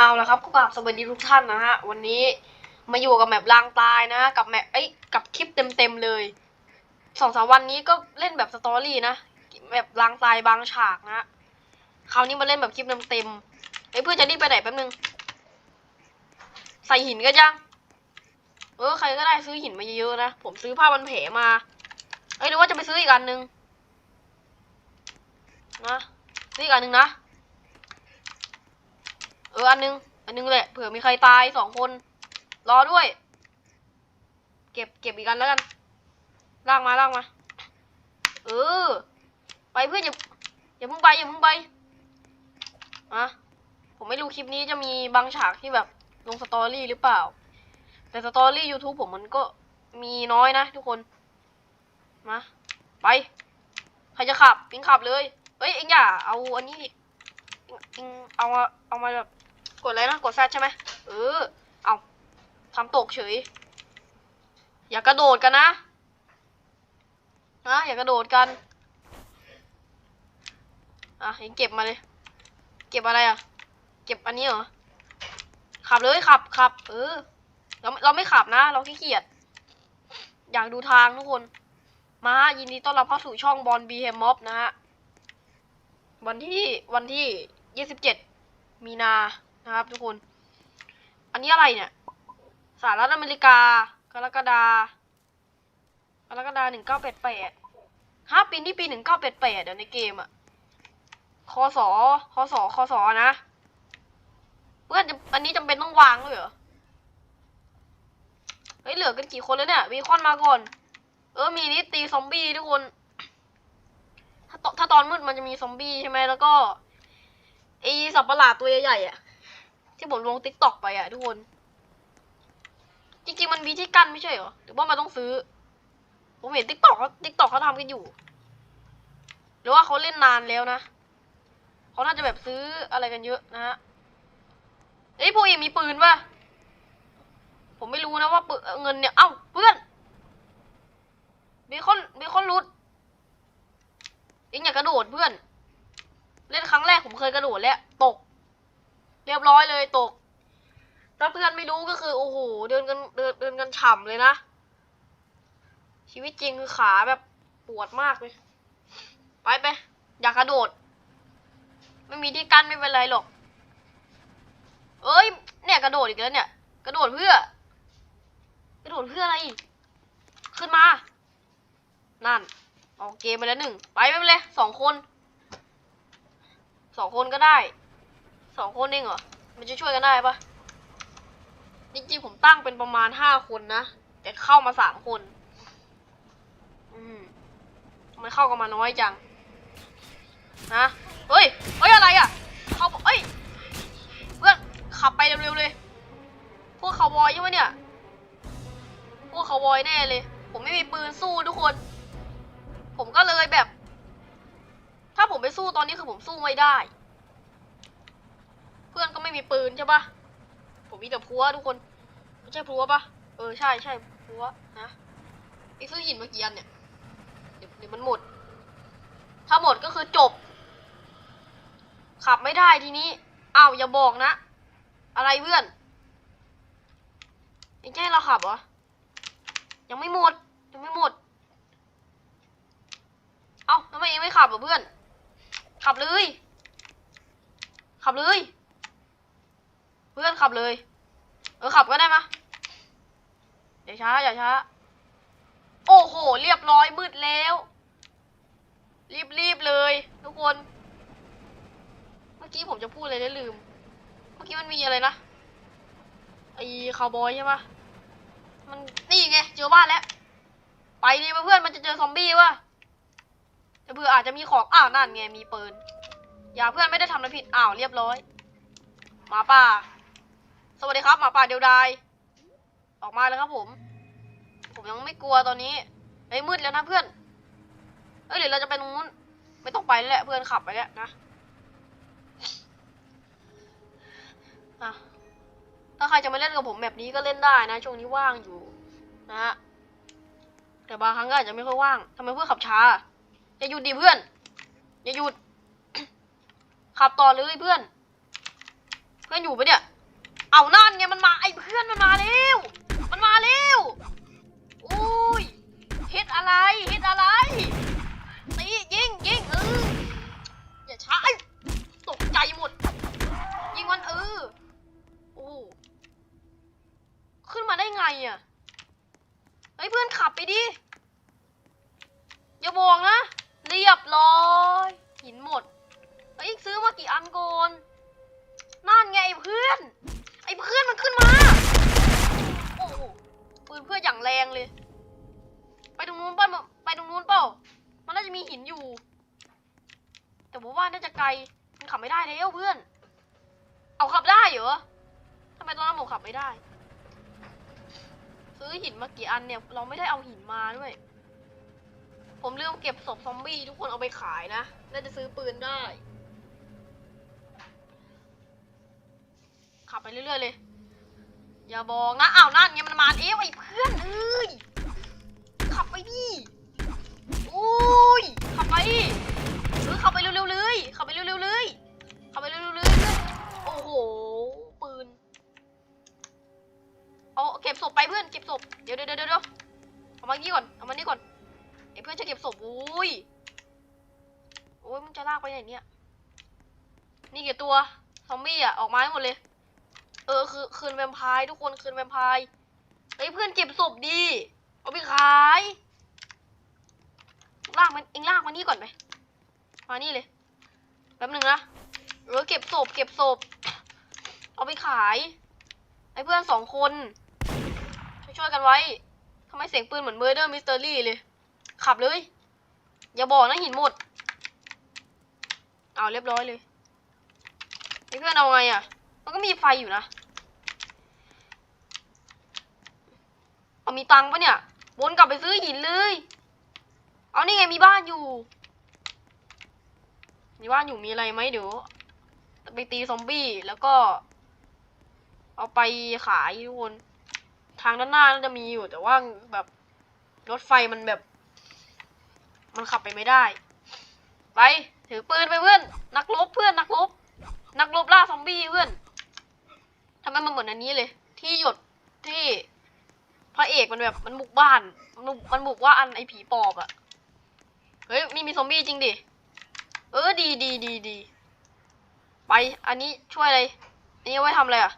เอาละครับก็กราบสวัสดีทุกท่านนะฮะ วันนี้มาอยู่กับแมปลางตายนะ กับแมปเอ้กับคลิปเต็มๆเลยสองสามวันนี้ก็เล่นแบบสตอรี่นะแบบลางตายบางฉากนะคราวนี้มาเล่นแบบคลิปเต็มๆไอ้ยเพื่อนจะรีบไปไหนแป๊บนึง ใส่หินก็ยังเออใครก็ได้ซื้อหินมาเยอะๆนะผมซื้อผ้าพันแผลมาเอ้ยหรือว่าจะไปซื้ออีกอันนึงนะซื้ออีกอันนึงนะ อออันนึง อันนึงแหละเผื่อมีใครตายสองคน รอด้วย เก็บเก็บอีกอันแล้วกันลากมาลากมา เออ ไปเพื่อนอย่าอย่าเพิ่งไปอย่าเพิ่งไปอะผมไม่รู้คลิปนี้จะมีบางฉากที่แบบลงสตอรี่หรือเปล่า แต่สตอรี่ YouTube ผมมันก็มีน้อยนะทุกคน มา ไป ใครจะขับปิงขับเลยเอ้ย เอ็งอย่าเอาอันนี้เอ็งเอ็งเอามาเอามาแบบ กดอะไรนะกดแฟชใช่ไหมเออ เอาทำตกเฉย อย่ากระโดดกันนะ นะ อย่ากระโดดกัน อะเองเก็บมาเลย เก็บอะไรอะ เก็บอันนี้เหรอ ขับเลยขับขับ เออ เราเราไม่ขับนะ เราขี้เกียจ อยากดูทางทุกคน มายินดีต้อนรับเข้าสู่ช่องบอลบีเฮมอฟนะฮะ วันที่วันที่ยี่สิบเจ็ดมีนา นะครับ ทุกคน อันนี้อะไรเนี่ยสหรัฐอเมริกากรกฎากรกฎาหนึ่งเก้าแปดแปดห้าปีที่ปีหนึ่งเก้าแปดแปดเดี๋ยวในเกมอะคอสอคอสอคอสอนะ เพื่อนจะอันนี้จำเป็นต้องวางด้วยเหรอ เฮ้ยเหลือกันกี่คนแล้วเนี่ยวีคอนมาก่อน เออมีนี่ตีซอมบี้ทุกคน ถ้าตถ้าตอนมืดมันจะมีซอมบี้ใช่ไหมแล้วก็ไอสับประหลาดตัวใหญ่ๆอะ ที่ผมลงติ๊กต็อกไปอะทุกคน จริงๆมันมีที่กั้นไม่ใช่เหรอ หรือว่ามันต้องซื้อ ผมเห็นติ๊กต็อกเขาติ๊กต็อกเขาทำกันอยู่ หรือว่าเขาเล่นนานแล้วนะเขาน่าจะแบบซื้ออะไรกันเยอะนะฮะเอ้ยพวกเองมีปืนป่ะ ผมไม่รู้นะว่าเงินเนี่ย เอ้าเพื่อนเบคอนเบคอนรูดเองอย่ากระโดดเพื่อน เล่นครั้งแรกผมเคยกระโดดแล้วตก เรียบร้อยเลยตก ถ้าเพื่อนไม่รู้ก็คือโอ้โหเดินกันเดินเดินกันฉ่ำเลยนะ ชีวิตจริงคือขาแบบปวดมากเลย ไปไปอยากกระโดด ไม่มีที่กั้นไม่เป็นไรหรอก เอ้ย เนี่ยกระโดดอีกแล้วเนี่ย กระโดดเพื่อ กระโดดเพื่ออะไรอีก ขึ้นมา นั่นออกเกมไปแล้วหนึ่ง ไปไม่เป็นไรสองคน สองคนก็ได้ สองคนเองเหรอ มันจะช่วยกันได้ปะจริงๆผมตั้งเป็นประมาณห้าคนนะ แต่เข้ามาสามคน อืมมันเข้ากันมาน้อยจัง นะเฮ้ยเฮ้ยอะไรอะเขาเอ้ย เพื่อนขับไปเร็วๆเลย พวกคาวบอยใช่ไหมเนี่ย พวกคาวบอยแน่เลย ผมไม่มีปืนสู้ทุกคน ผมก็เลยแบบ ถ้าผมไปสู้ตอนนี้คือผมสู้ไม่ได้ พื่อนก็ไม่มีปืนใช่ปะผมมีแต่พัวทุกคนไม่ใช่พัวปะเออใช่ใช่พัวนะไอ้ซื้อหินเมื่อกี้อันเนี่ยเดี๋ยวเดี๋ยวมันหมด ถ้าหมดก็คือจบ ขับไม่ได้ทีนี้อ้าวอย่าบอกนะ อะไรเพื่อนยังจะให้เราขับเหรอยังไม่หมดยังไม่หมด เอ้าทำไมเองไม่ขับเหรอเพื่อน ขับเลย ขับเลย พื่อนขับเลย เออขับก็ได้มะอย่าช้าอย่าช้า โอ้โห เรียบร้อยมืดแล้ว รีบรีบเลย ทุกคน เมื่อกี้ผมจะพูดอะไรได้ลืม เมื่อกี้มันมีอะไรนะไอ้คาวบอยใช่ปะมันนี่ไงเจอบ้านแล้ว ไปดิเพื่อนมันจะเจอซอมบี้วะแต่เพื่ออาจจะมีของอ้าวนั่นไงมีปืนอย่าเพื่อนไม่ได้ทำอะไรผิดอ้าวเรียบร้อยหมาป่า สวัสดีครับหมาป่าเดียวดาย ออกมาเลยครับผม ผมยังไม่กลัวตอนนี้เฮ้ยมืดแล้วนะเพื่อน เอ้ยเดี๋ยวเราจะไปตรงนู้น ไม่ต้องไปแล้วแหละเพื่อนขับไปแล้วนะอะถ้าใครจะมาเล่นกับผมแบบนี้ก็เล่นได้นะ ช่วงนี้ว่างอยู่ นะฮะ แต่บางครั้งก็อาจจะไม่ค่อยว่างทำไมเพื่อนขับช้า อย่าหยุดดิเพื่อน อย่าหยุด ขับต่อเลยเพื่อน เพื่อนอยู่ปะเนี่ย เอานั่นไงมันมาไอ้เพื่อนมันมาเร็ว มันมาเร็วอุ้ยเฮ็ดอะไรเฮ็ดอะไรตียิงยิงเอออย่าช้าไอ้ตกใจหมด ยิงมันเออโอ้ขึ้นมาได้ไงอะเฮ้ยเพื่อนขับไปดิอย่าบอกนะ เรียบร้อยหินหมดเฮ้ยซื้อมากี่อันก่อนนั่นไงไอ้เพื่อน เพื่อนมันขึ้นมา โอ้โหปืนเพื่อนอย่างแรงเลย ไปตรงนู้นเปล่าไปตรงนู้นเปล่า มันน่าจะมีหินอยู่ แต่ผมว่าน่าจะไกล มันขับไม่ได้แล้วเพื่อน เอาขับได้เหรอทำไมตอนนั้นผมขับไม่ได้ ซื้อหินมากี่อันเนี่ย เราไม่ได้เอาหินมาด้วย ผมลืมเก็บศพซอมบี้ทุกคนเอาไปขายนะ น่าจะซื้อปืนได้ ขับไปเรื่อยๆเลย อย่าบอกนะอ้าวนั่นไงมันมาเอ้ไอ้เพื่อนเอ้ยขับไปดิโอ้ยขับไปเออขับไปเร็วๆเลยขับไปเร็วๆเลยขับไปเร็วๆเลยเพื่อนโอ้โหปืนเอาเก็บศพไปเพื่อนเก็บศพเดี๋ยวเดี๋ยวเดี๋ยวเดี๋ยวเอามานี่ก่อนเอามานี่ก่อนไอ้เพื่อนจะเก็บศพอุ้ยโอ้ยมึงจะลากไปไหนเนี่ยนี่กี่ตัวซอมบี้อะ ออกมาให้หมดเลย เออคือคืนแวมไพร์ทุกคนคืนแวมไพร์เฮ้ยเพื่อนเก็บศพดี เอาไปขายลากมันเองลากมานี่ก่อนไหมมานี่เลยแป๊บหนึ่งนะเออเก็บศพเก็บศพเอาไปขายไอ้เพื่อนสองคนช่วยกันไว้ทำไมเสียงปืนเหมือนเมอร์เดอร์มิสเตอรี่เลย ขับเลย อย่าบอกนะหินหมด เอาเรียบร้อยเลยไอ้เพื่อนเอาไงอะ มันก็มีไฟอยู่นะ เอามีตังค์ปะเนี่ย วนกลับไปซื้อหินเลย เอานี่ไงมีบ้านอยู่ มีบ้านอยู่มีอะไรไหมเดี๋ยวไปตีซอมบี้แล้วก็ เอาไปขายทุกคน ทางด้านหน้าน่าจะมีอยู่ แต่ว่าแบบรถไฟมันแบบ มันขับไปไม่ได้ ไปถือปืนไปเพื่อน นักรบเพื่อนนักรบนักรบล่าซอมบี้เพื่อนทำไมมันเหมือนอันนี้เลย ที่หยดที่ พระเอกมันแบบมันบุกบ้าน มันบุกมันบุกว่าอันไอผีปอบอะเฮ้ยมีมีซอมบี้จริงดิ เออดีดีดีดี ไป อันนี้ช่วยอะไร อันนี้ไว้ทำอะไรอะ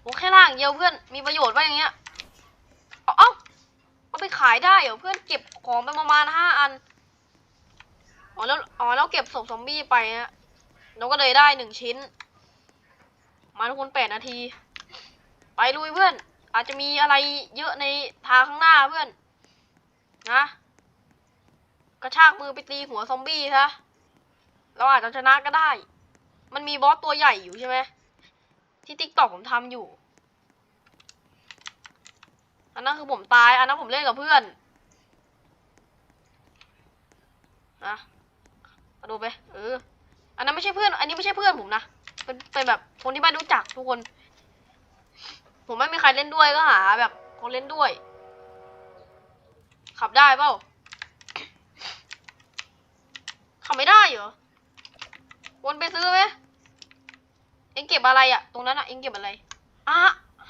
โอ้แค่ล่างเดียวเพื่อน มีประโยชน์ว่าอย่างเงี้ย เอาเอาเอาไปขายได้เหรอเพื่อนเก็บของไปประมาณห้าอัน อ๋อแล้ว อ๋อแล้วเก็บศพซอมบี้ไปฮะเราก็เลยได้หนึ่งชิ้น มาทุกคนแปดนาที ไปลุยเพื่อน อาจจะมีอะไรเยอะในทางข้างหน้าเพื่อน นะ กระชากมือไปตีหัวซอมบี้ซะ เราอาจจะชนะก็ได้ มันมีบอสตัวใหญ่อยู่ใช่ไหม ที่ติ๊กตอกผมทำอยู่ อันนั้นคือผมตาย อันนั้นผมเล่นกับเพื่อน นะมาดูไป เออ อันนั้นไม่ใช่เพื่อน อันนี้ไม่ใช่เพื่อนผมนะ เป็นเป็นแบบคนที่บ้านรู้จักทุกคน ผมไม่มีใครเล่นด้วยก็หาแบบคนเล่นด้วย ขับได้เปล่า ขับไม่ได้เหรอ วนไปซื้อไหมเอ็งเก็บอะไรอะตรงนั้นอะเอ็งเก็บอะไรอะ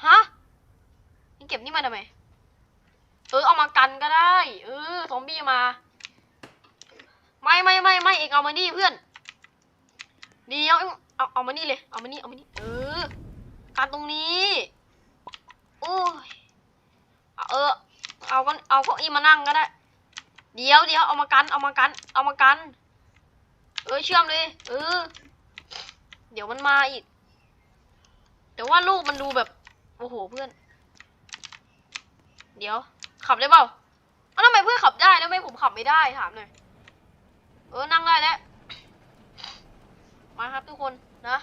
ฮะเอ็งเก็บนี่มาทำไม เออเอามากันก็ได้ เออซอมบี้มา ไม่ไม่ไม่ไม่เอ็งเอามานี่เพื่อน เดี๋ยวเอ็งเอาเอามานี่เลย เอามานี่เอามานี่ เออกันตรงนี้ โอ้ย เออ เอาก็เอาเก็อีมานั่งก็ได้ เดี๋ยวเดี๋ยวเอามากัน เอามากัน เอามากัน เออเชื่อมเลย เออ เดี๋ยวมันมาอีก แต่ว่าลูกมันดูแบบ โอ้โหเพื่อน เดี๋ยว ขับได้เปล่าเอ้าทำไมเพื่อนขับได้แล้วทำไมผมขับไม่ได้ถามหน่อย เออนั่งได้แล้ว มาครับทุกคนนะ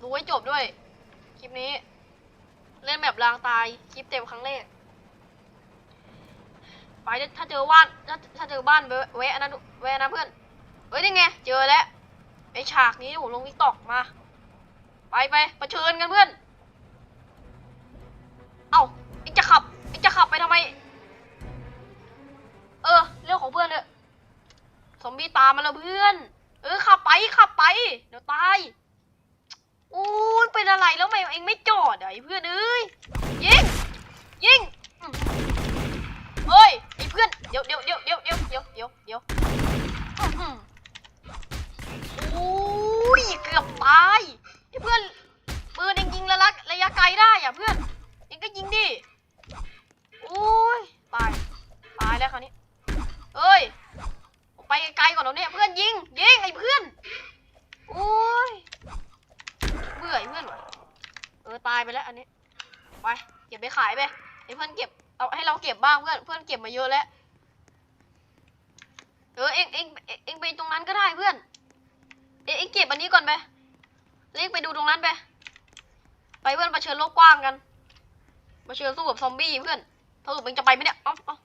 ดูไว้จบด้วย คลิปนี้ เล่นแบบรางตาย คลิปเต็มครั้งแรก ไปถ้าเจอบ้านถ้าถ้าเจอบ้านแวะแวะนะแวะนะเพื่อนเฮ้ยนี่ไงเจอแล้วไอฉากนี้ผมลงทิกตอกมา ไปไปประเชิญกันเพื่อน เอ้าไอจะขับไอจะขับไปทำไม เออ เรื่องของเพื่อนเถอะซอมบี้ตามมาแล้วเพื่อน เออขับไปขับไป เดี๋ยวตายอู้เป็นอะไรแล้วไม่เองไม่จอดไอ้เพื่อนเอ้ยยิงยิงเฮ้ย พื่อนเดี๋ยวเดี๋ยวเดี๋ยวเดี๋ยวเดี๋ยวเดี๋ยวเดี๋ยวเดี๋ยวอื้อหืออุ้ยเกือบตายไอ้เพื่อนปืนเองยิงระยะระยะไกลได้อะเพื่อนเองก็ยิงดิโอ้ยตายตายแล้วคราวนี้เอ้ยไปไกลก่อนแล้เนี่ยเพื่อนยิงยิงไอ้เพื่อนโอ้ยเบื่อไอ้เพื่อนวะเออตายไปแล้วอันนี้ไปเก็บไปขายไปให้เพื่อนเก็บ เอาให้เราเก็บบ้างเพื่อนเพื่อนเก็บมาเยอะแล้วเออเองเองเองเองไปตรงนั้นก็ได้เพื่อนเองเองเก็บอันนี้ก่อนไปเล็กไปดูตรงนั้นไปไปเพื่อนมาเชิญโลกกว้างกันมาเชิญสู้กับซอมบี้เพื่อนถ้าเกิดมึงจะไปไหมเนี่ยเอ้าเอ้า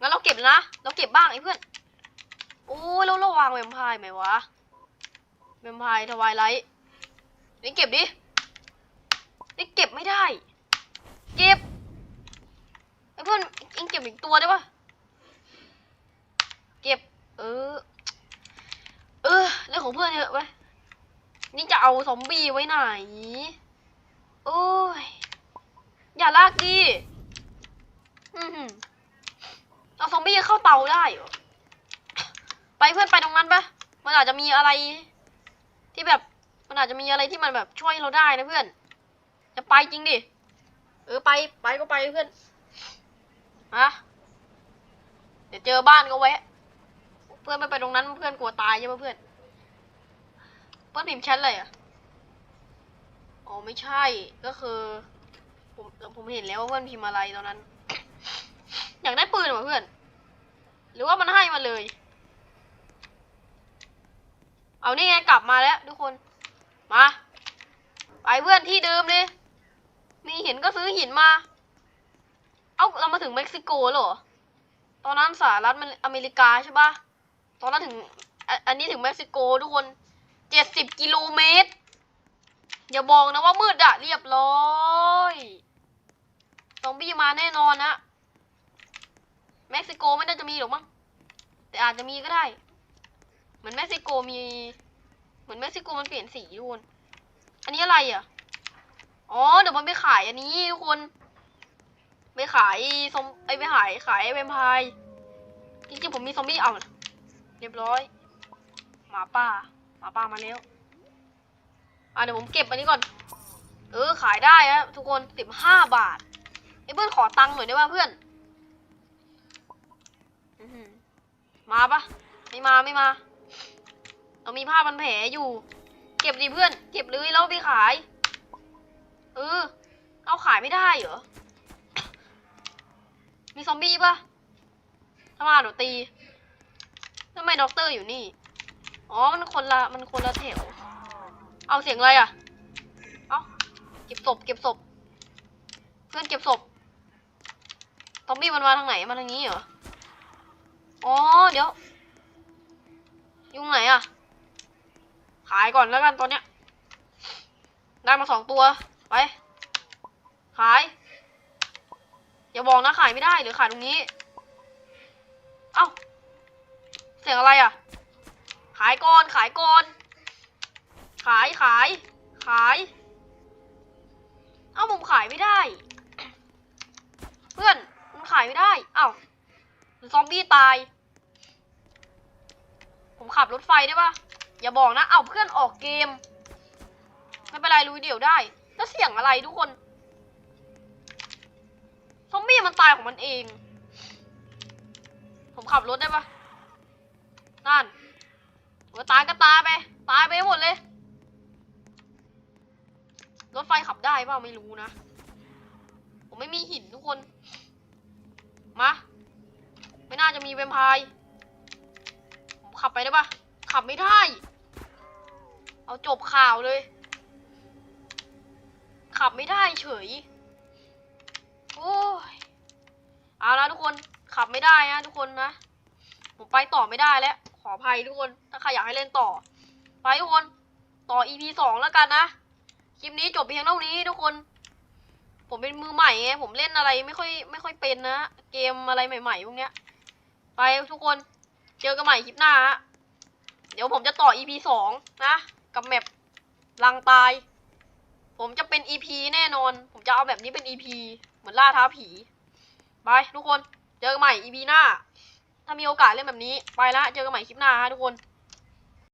งั้นเราเก็บนะเราเก็บบ้างไอ้เพื่อนโอ้ยแล้วเราวางแวมพร์ไหมวะแวมพร์ทวายไลท์นี่เก็บดินี่เก็บไม่ได้ เก็บ เพื่อนเองเก็บอีกตัวได้ปะเก็บ เออ เออเรื่องของเพื่อนเถอะไปนี่จะเอาซอมบี้ไว้ไหน โอ้ย อย่าลากดิเอาซอมบี้เข้าเตาได้ ไปเพื่อนไปตรงนั้นปะมันอาจจะมีอะไร ที่แบบ มันอาจจะมีอะไรที่มันแบบช่วยเราได้นะเพื่อน จะไปจริงดิ เออไป ไปก็ไปเพื่อน ฮะเดี๋ยวเจอบ้านก็แวะ เพื่อนไม่ไปตรงนั้นเพื่อนกลัวตายใช่ไหมเพื่อน เพื่อนพิมพ์แชทเลยอะอ๋อไม่ใช่ก็คือ ผมผมเห็นแล้วว่าเพื่อนพิมพ์อะไรตอนนั้น อยากได้ปืนเหรอเพื่อน หรือว่ามันให้มาเลย เอานี่ไงกลับมาแล้วทุกคนมาไปเพื่อนที่เดิมเลยมีหินก็ซื้อหินมา เอ้าเรามาถึงเม็กซิโกแล้วเหรอ ตอนนั้นสหรัฐมันอเมริกาใช่ปะตอนนั้นถึงอ,อันนี้ถึงเม็กซิโกทุกคนเจ็ดสิบกิโลเมตร อย่าบอกนะว่ามืดอะเรียบร้อยซอมบี้มาแน่นอนนะเม็กซิโกไม่น่าจะมีหรอกมั้งแต่อาจจะมีก็ได้ เหมือนเม็กซิโกมี เหมือนเม็กซิโกมันเปลี่ยนสีทุกคน อันนี้อะไรอะ อ๋อ เดี๋ยวมันไปขายอันนี้ทุกคน ไปขายซอมไอยไปขายขายแวมไพร์จริงๆผมมีซอมบี้เอาเรียบร้อย หมาป่า หมาป่ามาแล้วอะเดี๋ยวผมเก็บอันนี้ก่อน เออขายได้ฮะทุกคนสิบห้าบาทไอ้เพื่อนขอตังค์หน่อยได้ป่ะเพื่อนมาปะไม่มาไม่มาเรามีผ้าพันแผลอยู่ เก็บดิเพื่อน เก็บเลยแล้วไปขาย เออ เอาขายไม่ได้เหรอ มีซอมบี้ปะถ้ามาหนูตีทำไมด็อกเตอร์อยู่นี่ อ๋อ มันคนละ มันคนละแถว เอาเสียงอะไรอะ เอาเก็บศพ เก็บศพ เพื่อนเก็บศพ ซอมบี้มันมาทางไหน มาทางนี้เหรอ อ๋อ เดี๋ยวอยุ่งไหนอะ ขายก่อนแล้วกันตอนเนี้ย ได้มาสองตัว ไป ขาย อย่าบอกนะขายไม่ได้หรือขายตรงนี้ เอ้า เสียงอะไรอะ ขายก่อนขายก่อน ขายขาย ขาย เอ้าผมขายไม่ได้ เพื่อนมันขายไม่ได้ เอ้าซอมบี้ตาย ผมขับรถไฟได้ปะอย่าบอกนะ เอาเพื่อนออกเกม ไม่เป็นไรลุยเดี่ยวได้ แล้วเสียงอะไรทุกคน อมบี้มันตายของมันเอง ผมขับรถได้ปะนั่นว่าตายก็ตายไป ตายไปหมดเลย รถไฟขับได้เปล่าไม่รู้นะ ผมไม่มีหินทุกคน มา ไม่น่าจะมีแวมไพร์ผมขับไปได้ปะขับไม่ได้ เอาจบข่าวเลย ขับไม่ได้เฉย โอ้ยเอาละทุกคนขับไม่ได้นะทุกคนนะ ผมไปต่อไม่ได้แล้ว ขออภัยทุกคน ถ้าใครอยากให้เล่นต่อ ไปทุกคน ต่อ EP สองแล้วกันนะ คลิปนี้จบเพียงเท่านี้ทุกคน ผมเป็นมือใหม่ไง ผมเล่นอะไรไม่ค่อยไม่ค่อยเป็นนะ เกมอะไรใหม่ๆพวกเนี้ย ไปทุกคน เจอกันใหม่คลิปหน้า เดี๋ยวผมจะต่อ EP สองนะ กับแมปลังตาย ผมจะเป็น EP แน่นอน ผมจะเอาแบบนี้เป็น EP เหมือนล่าท้าผี ไปทุกคน เจอกันใหม่ EP หน้า ถ้ามีโอกาสเล่นแบบนี้ ไปละ เจอกันใหม่คลิปหน้าฮะทุกคน